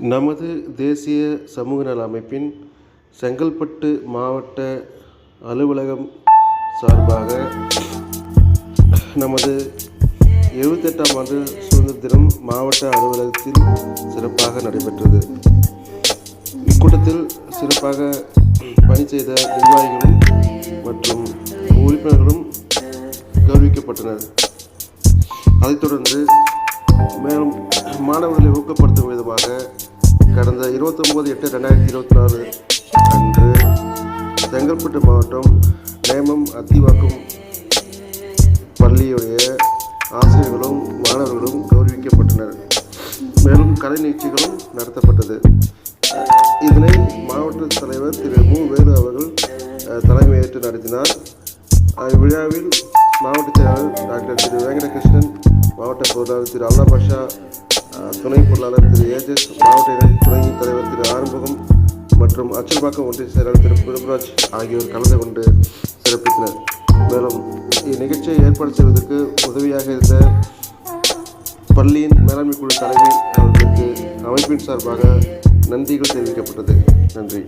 நமது தேசிய சமூக நல அமைப்பின் செங்கல்பட்டு மாவட்ட அலுவலகம் சார்பாக நமது எழுபத்தெட்டாம் ஆண்டு சுதந்திர தினம் மாவட்ட அலுவலகத்தில் சிறப்பாக நடைபெற்றது. இக்கூட்டத்தில் சிறப்பாக பணி செய்த நிர்வாகிகளும் மற்றும் உறுப்பினர்களும் கௌரவிக்கப்பட்டனர். அதைத் தொடர்ந்து மேலும் மாணவர்களை ஊக்கப்படுத்தும் விதமாக கடந்த இருபத்தொம்போது எட்டு ரெண்டாயிரத்தி இருபத்தி நாலு அன்று செங்கல்பட்டு மாவட்டம் நேமம் அத்திவாக்கம் பள்ளியுடைய ஆசிரியர்களும் மாணவர்களும் கௌரவிக்கப்பட்டனர். மேலும் கலை நிகழ்ச்சிகளும் நடத்தப்பட்டது. இதனை மாவட்ட தலைவர் திரு மு. வேலு அவர்கள் தலைமையேற்று நடத்தினார். இவ்விழாவில் மாவட்ட செயலாளர் டாக்டர் திரு வெங்கடகிருஷ்ணன் மாவட்ட பொருளாளர் திரு அல்லா பாஷா துணை பொருளாளர் திரு ஏஜஸ் மாவட்ட இணை- துணை தலைவர் திரு ஆறுமுகம் மற்றும் அச்சல்பாக்கம் ஒன்றிய செயலாளர் திரு பிரபுராஜ் ஆகியோர் கலந்து கொண்டு சிறப்பித்தனர். மேலும் இந்நிகழ்ச்சியை ஏற்பாடு செய்வதற்கு உதவியாக இருந்த பள்ளியின் மேலாண்மை குழு தலைமை அவர்களுக்கு அமைப்பின் சார்பாக நன்றிகள் தெரிவிக்கப்பட்டது. நன்றி.